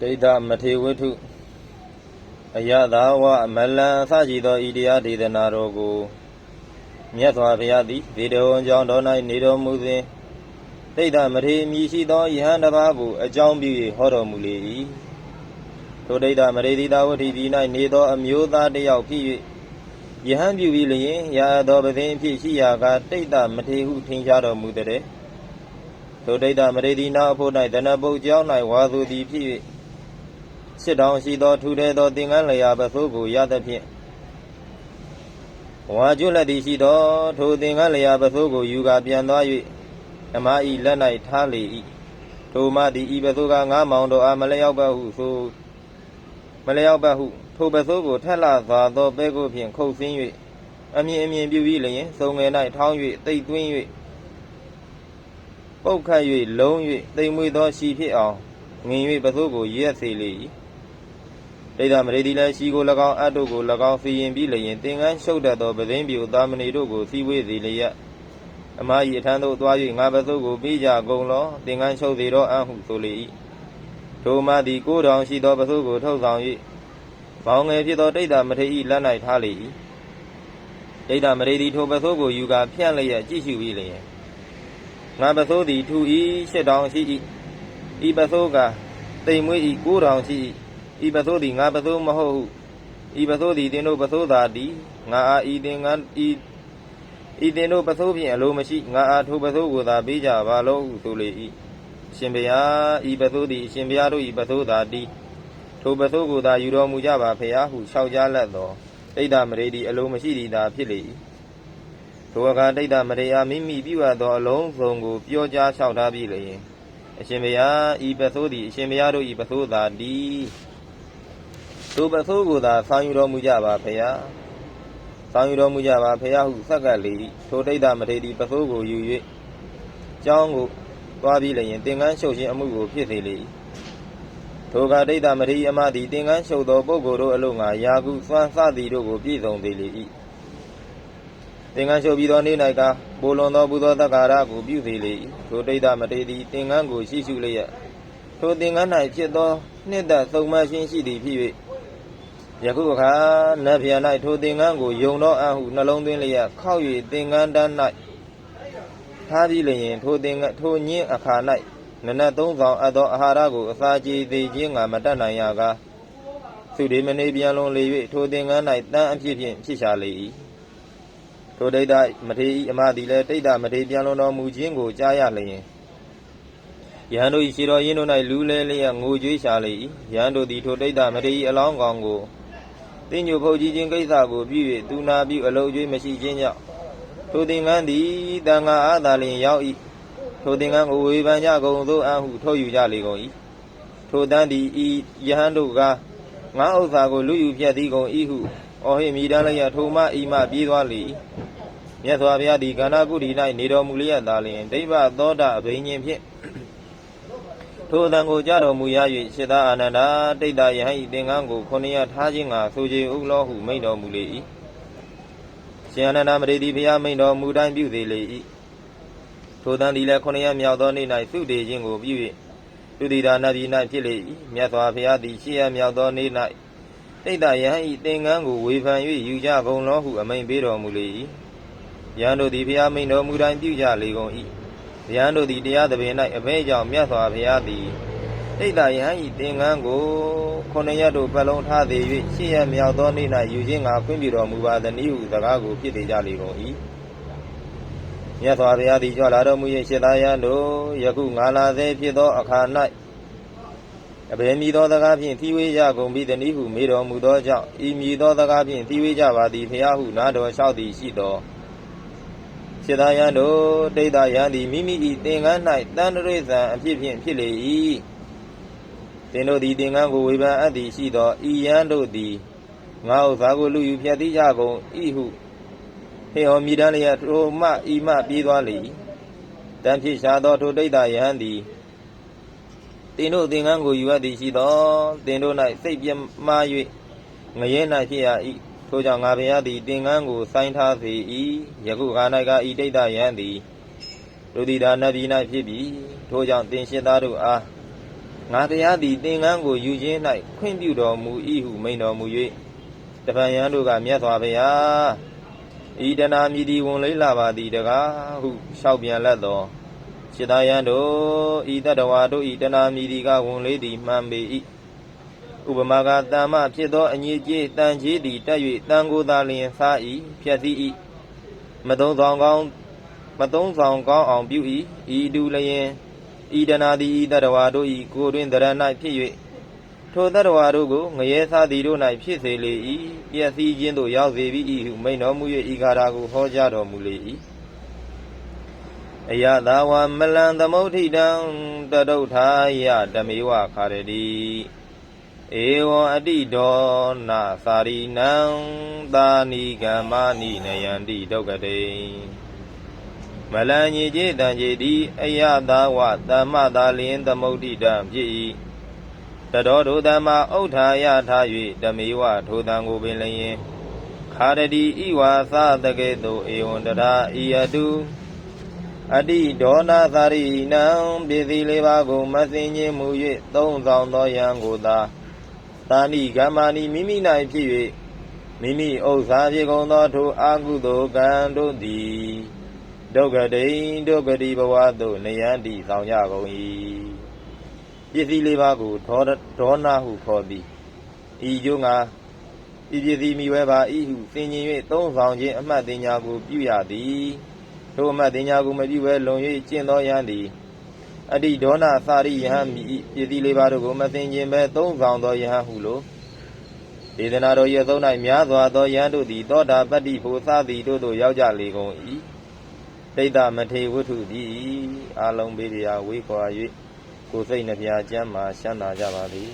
ဒိဋ္ဌမထေဝတ္ထုအယသာဝမလံအစရှိသောဤတရားဒေသနာတော်ကိုမြတ်စွာဘုရားသည်ဒေတဝန်ကြောင့်တော်၌နေတော်မူစဉ်ဒိဋ္ဌမထေမြည်ရှိသောယဟန်တစ်ပါးကိုအကြောင်းပြု၍ဟောတော်မူလေ၏ထိုဒိဋ္ဌမထေသီတာဝတိပြည်၌နေသောအမျိုးသားတစ်ယောက်ဖြစ်၍ယဟန်ပြုပြီးလျင်ရာတော်ပသိင်ဖြစ်ရှိရာကဒိဋ္ဌမထေဟုထင်ရှားတော်မူတဲ့ထိုဒိဋ္ဌမထေသီနာအဖို့၌တဏပုတ်ကျောင်း၌ဝါသူသည်ဖြစ်၍ စစ်တောင်ရှိသောထူထဲသောသင်္ကန်းလျာပစိုးကိုရသဖြင့်ဝါကျွလက်သည်ရှိသောထိုသင်္ကန်းလျာပစိုးကိုယူကာပြန်သွား၍အမဤလက်၌ထားလေ၏ထိုမသည်ဤပစိုးကငါးမောင်တော်အားမလျောက်ပါဟုဆိုမလျောက်ပါဟုထိုပစိုးကိုထက်လာစွာသောပဲကိုဖြင့်ခုတ်ဆင်း၍အမြင်အမြင်ပြုပြီးလျင်စုံငယ်၌ထောင်း၍တိတ်သွင်း၍ပုတ်ခတ်၍လုံး၍တိမ်မွေသောရှီဖြစ်အောင်ငင်၍ပစိုးကိုရက်စေလေ၏ ဒိဋ္ဌမရေတိလည်းရှီကို၎င်းအတ်တို့ကို၎င်းစီရင်ပြီးလျင်သင်္ကန်းရှုပ်တတ်သောပသိမ့်ပြူသာမဏေတို့ကိုစီဝေးစေလျက်အမကြီးအထံသို့သွား၍ငါပစိုးကိုပြီးကြကုန်လောသင်္ကန်းရှုပ်စေတော့အဟုဆိုလေ၏ထိုမသည်ကိုးတောင်ရှိသောပစိုးကိုထုတ်ဆောင်၍မောင်ငယ်ဖြစ်သောဒိဋ္ဌမထေ၏လက်၌ထားလေ၏ဒိဋ္ဌမရေတိထိုပစိုးကိုယူကာဖြန့်လျက်ကြည့်ရှုပြီးလျင်ငါပစိုးသည်ထူ၏ရှစ်တောင်ရှိ၏ဤပစိုးကတိမ်မွေး၏ကိုးတောင်ရှိ၏ ဤပစိုးသည်ငါပစိုးမဟုတ်ဟုဤပစိုးသည်သင်တို့ပစိုးသာတည်းငါအားဤသင်္ကန်းဤဤသင်တို့ပစိုးဖြင့်အလိုမရှိငါအားထိုပစိုးကိုသာပေးကြပါလောဟုဆိုလေ၏အရှင်ဘုရားဤပစိုးသည်အရှင်ဘုရားတို့ဤပစိုးသာတည်းထိုပစိုးကိုသာယူတော်မူကြပါဖရာဟုလျှောက်ကြားလက်သောဒိဋ္ဌမရေသည်အလိုမရှိသည်သာဖြစ်လေ၏ထိုအခါဒိဋ္ဌမရေအားမိမိပြုအပ်သောအလုံးစုံကိုပြောကြားလျှောက်ထားပြီးလျင်အရှင်ဘုရားဤပစိုးသည်အရှင်ဘုရားတို့ဤပစိုးသာတည်း ထိုပစိုးကိုသာဆောင်ယူတော်မူကြပါဖရာဆောင်ယူတော်မူကြပါဖရာဟုဆက်ကပ်လေ၏ထိုဒိဋ္ဌမရေသည်ပစိုးကိုယူ၍ကျောင်းကိုသွားပြီးလျင်သင်္ကန်းရှုပ်ခြင်းအမှုကိုဖြစ်စေလေ၏ထိုကဒိဋ္ဌမရေအမသည်သင်္ကန်းရှုပ်သောပုဂ္ဂိုလ်တို့အလို့ငါယာကုစွမ်းစသည်တို့ကိုပြည့်စုံစေလေ၏သင်္ကန်းရှုပ်ပြီးသောနေ့၌ကပိုလွန်သောဘုသောတက္ကာရကိုပြုစေလေ၏ထိုဒိဋ္ဌမရေသည်သင်္ကန်းကိုရှိရှုလျက်ထိုသင်္ကန်း၌ဖြစ်သောနှစ်သက်သုံးမရှင်းရှိသည်ဖြစ်၍ ယခုအခါနတ်ဗျာ၌ထိုသင်္ကန်းကိုယုံသောအဟုနှလုံးသွင်းလျက်ခောက်၍သင်္ကန်းတန်း၌ထားပြီးလျင်ထိုသင်္ကန်းထိုညင်းအခါ၌နနတ်သုံးဆောင်အပ်သောအာဟာရကိုအစာကြေသေးခြင်းကမတတ်နိုင်ရကားသူဒီမနေပြန်လွန်လေ၍ထိုသင်္ကန်း၌တန်းအဖြစ်ဖြင့်ဖြစ်ရှာလေ၏ထိုဒိဋ္ဌမထေဤအမသည်လည်းဒိဋ္ဌမထေပြန်လွန်တော်မူခြင်းကိုကြားရလျင်ယဟန်တို့၏ခြေတော်ရင်းတို့၌လူလဲလျက်ငိုကြွေးရှာလေ၏ယဟန်တို့သည်ထိုဒိဋ္ဌမထေဤအလောင်းကောင်ကို တင်းညိုဖုတ်ကြီးခြင်းကိစ္စကိုပြု၍သူနာပြုအလုံးကျွေးမရှိခြင်းကြောင့်ထိုသင်္ကန်းသည်တန်ခါအားသာလျင်ရောက်၏ထိုသင်္ကန်းကိုဝေဖန်ကြကုန်သောအဟုထုတ်ယူကြလေကုန်၏ထိုတန်းသည်ဤယဟန်တို့ကငါဥစ္စာကိုလူယူဖြတ်သည်ကုန်၏ဟုအော်ဟိမိတန်းလျက်ထိုမှဤမှပြေးသွားလေ၏မြတ်စွာဘုရားသည်ကန္နာကုတီ၌နေတော်မူလျက်သာလျင်ဒိဗ္ဗသောတာအဘိညာဉ်ဖြင့် ထိုအတန်ကိုကြတော်မူရ၍စေတအာနန္ဒာတိတ်တာယဟန်ဤသင်္ကန်းကိုခொနည်းထားခြင်းငါဆိုကြဥလောဟုမိန့်တော်မူလေ၏ရှင်အနန္ဒမရေတိဘုရားမိန့်တော်မူတိုင်းပြုစေလေ၏ထိုတန်သည်လည်းခொနည်းမြောက်သောနေ့၌သုတေခြင်းကိုပြု၍သူတိဒါနပြည်၌ဖြစ်လေ၏မြတ်စွာဘုရားသည်ရှေ့ရမြောက်သောနေ့၌တိတ်တာယဟန်ဤသင်္ကန်းကိုဝေဖန်၍ယူကြကုန်လောဟုအမိန့်ပေးတော်မူလေ၏ယဟန်တို့သည်ဘုရားမိန့်တော်မူတိုင်းပြုကြလေကုန်၏ ယဟန်တို့သည်တရားသဘင်၌အဘဲကြောင့်မြတ်စွာဘုရားသည်တိတ်တာယဟန်ဤသင်္ကန်းကိုခொနည်းတို့ပတ်လုံးထားသေး၍ရှေ့ရမြောက်သောနေ့၌ယူခြင်းငါခွင့်ပြုတော်မူပါသည်နည်းဟုစကားကိုဖြစ်သေးကြလေကုန်၏မြတ်စွာဘုရားသည်ကြွလာတော်မူ၍ရှင်းသားရန်တို့ယခုငါလာသေးဖြစ်သောအခါ၌အဘယ်မည်သောစကားဖြင့်သီဝေးကြကုန်ပြီတနည်းဟုမေးတော်မူသောကြောင့်ဤမည်သောစကားဖြင့်သီဝေးကြပါသည်ဖျားဟုနားတော်လျှောက်သည်ရှိသော စေတယံတို့ဒိဋ္ဌယံသည်မိမိ၏သင်္ကန်း၌တန်တရိဇံအဖြစ်ဖြင့်ဖြစ်လေ၏သင်တို့သည်သင်္ကန်းကိုဝေဖန်အပ်သည်ရှိသောဤယံတို့သည်ငါဥစ္စာကိုလူယူဖြတ်သိကြကုန်၏ဟုဟေဟောမိတန်းလျက်ထိုမှဤမှပြေးသွားလေ၏တန်ဖြစ်ရှာသောထိုဒိဋ္ဌယံသည်တင်တို့သင်္ကန်းကိုယူအပ်သည်ရှိသောတင်တို့၌စိတ်ပြမှား၍ငရဲ၌ဖြစ်ရ၏ ထိုကြောင့်ငါဘုရားသည်သင်္ကန်းကိုစိုင်းထားစေ၏ယခုခါ၌ကဤဒိဋ္ဌယံသည်ဒုတိဒါနပြည်၌ဖြစ်ပြီထိုကြောင့်သင်ရှိသားတို့အားငါတရားသည်သင်္ကန်းကိုယူခြင်း၌ခွင့်ပြုတော်မူ၏ဟုမိန်တော်မူ၍တပန်ယံတို့ကမြတ်စွာဘုရားဤတနာမြည်သည်ဝန်လေးလာပါသည်တကားဟုလျှောက်ပြန်လက်တော်စိတ္တယံတို့ဤတတဝါတို့ဤတနာမြည်သည်ကဝန်လေးသည်မှန်ပေ၏ ဥပမာကတမ္မဖြစ်သောအညီအကျေးတန်ကြီးသည်တက်၍တန်ကိုယ်သာလျင်စား၏ဖြက်စီး၏မသုံးဆောင်ကောင်းမသုံးဆောင်ကောင်းအောင်ပြု၏ဤတူလျင်ဤတနာသည်ဤတတဝါတို့ဤကိုယ်တွင်တရဏ၌ဖြစ်၍ထိုတတဝါတို့ကိုငရဲစားသည်တို့၌ဖြစ်စေလေ၏ပျက်စီးခြင်းသို့ရောက်စေပြီဟုမိန်တော်မူ၍ဤကာရာကိုဟောကြားတော်မူလေ၏အယသာဝမလံသမုဋ္ဌိတံတတုထာယဓမေဝခါရတိ ဧဝံအတိဒောနာသာရိနံသာနိကမ္မာနိနယန္တိဒုက္ကတိမလံညေจิတံจิတိအယသာဝသမ္မသာလင်းသမုဋ္ဌိတံဖြစ်၏တတော်ဒုသမ္မာဥဋ္ဌာယထား၍ဓမေဝထိုတံကိုပင်လျင်ခါရတိဤဝါသတကဲ့သို့ဧဝံတရာဤအတုအတိဒေါနာသာရိနံပြည်စည်းလေးပါးကိုမစင်ခြင်းမူ၍သုံးဆောင်သောယံကိုသာ သာနိကမ္မာနိမိမိ၌ဖြစ်၍မိမိဥစ္စာဖြစ်ကုန်သောထိုအာကုသိုလ်ကံတို့သည်ဒုက္ခတိဒုက္ခတိဘဝသို့နယံတိဆောင်ကြကုန်၏ပစ္စည်းလေးပါးကိုဒေါဒေါနာဟုခေါ်သည်ဤကျိုးငါဤပစ္စည်းမိဝဲပါ၏ဟုသင်ញင်၍သုံးဆောင်ခြင်းအမှတ်တင်ညာကိုပြုရသည်ထိုအမှတ်တင်ညာကိုမပြုဘဲလွန်၍ကျင့်သောယံသည် အတ္တိဒေါနာသာရိယဟံမိ၏ပစ္စည်းလေးပါးတို့ကိုမသိခြင်းပဲသုံးဆောင်သောယဟန်ဟုလိုဒေသနာတော်ရဲ့သုံး၌များစွာသောယဟန်တို့သည်သောတာပတ္တိဘုသသည်တို့သို့ရောက်ကြလေကုန်၏ဒိဋ္ဌမထေဝတ္ထုသည်အာလုံးပေးပြာဝေးကွာ၍ကိုယ်စိတ်နှပြကျမ်းမာရှမ်းသာကြပါသည်